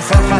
las